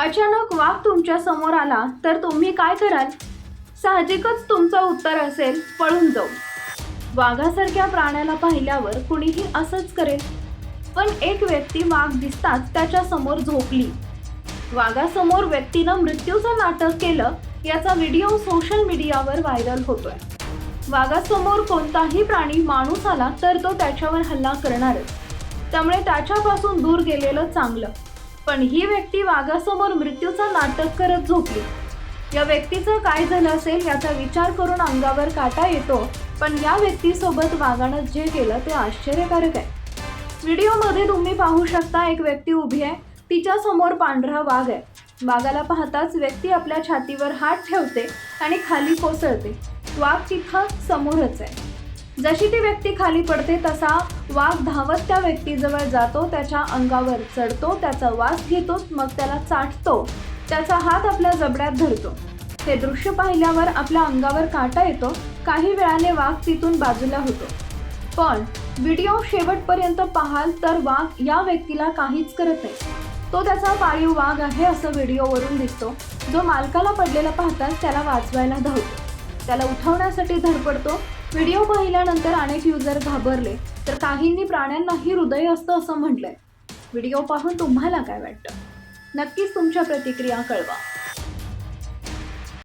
अचानक वाघ तुमच्यासमोर आला तर तुम्ही काय कराल? साहजिकच तुमचं उत्तर असेल पळून जाऊ. वाघासारख्या प्राण्याला पाहिल्यावर कुणीही असंच करेल. पण एक व्यक्ती वाघ दिसताच त्याच्यासमोर झोपली. वाघासमोर व्यक्तीनं मृत्यूचं नाटक केलं याचा व्हिडिओ सोशल मीडियावर व्हायरल होतोय. वाघासमोर कोणताही प्राणी माणूस आला तर तो त्याच्यावर हल्ला करणारच. त्यामुळे त्याच्यापासून दूर गेलेलं चांगलं. पण ही व्यक्ती वाघासमोर मृत्यूचं नाटक करत झोपली. या व्यक्तीचं काय झालं असेल याचा विचार करून अंगावर काटा येतो पण या व्यक्तीसोबत वाघानं जे केलं ते आश्चर्यकारक आहे. व्हिडिओमध्ये तुम्ही पाहू शकता एक व्यक्ती उभी आहे तिच्या समोर पांढरा वाघ आहे. वाघाला पाहताच व्यक्ती आपल्या छातीवर हात ठेवते आणि खाली कोसळते. वाघ तिथं समोरच आहे. जशी ती व्यक्ती खाली पडते तसा वाघ धावत त्या व्यक्तीजवळ जातो त्याच्या अंगावर चढतो त्याचा वास घेतो मग त्याला चाटतो त्याचा हात आपल्या जबड्यात धरतो. हे दृश्य पाहिल्यावर आपल्या अंगावर काटा येतो काही वेळाने वाघ तिथून बाजूला होतो. पण व्हिडिओ शेवटपर्यंत पाहाल तर वाघ या व्यक्तीला काहीच करत नाही. तो त्याचा पाळीव वाघ आहे असं व्हिडिओवरून दिसतो. जो मालकाला पडलेला पाहताच त्याला वाचवायला धावतो. त्याला उठवण्यासाठी धडपडतो. व्हिडिओ पाहिल्यानंतर अनेक युजर घाबरले. तर काहींनी प्राण्यांनाही हृदय असतं असं म्हटलंय. व्हिडिओ पाहून तुम्हाला काय वाटतं? नक्कीच तुमच्या प्रतिक्रिया कळवा.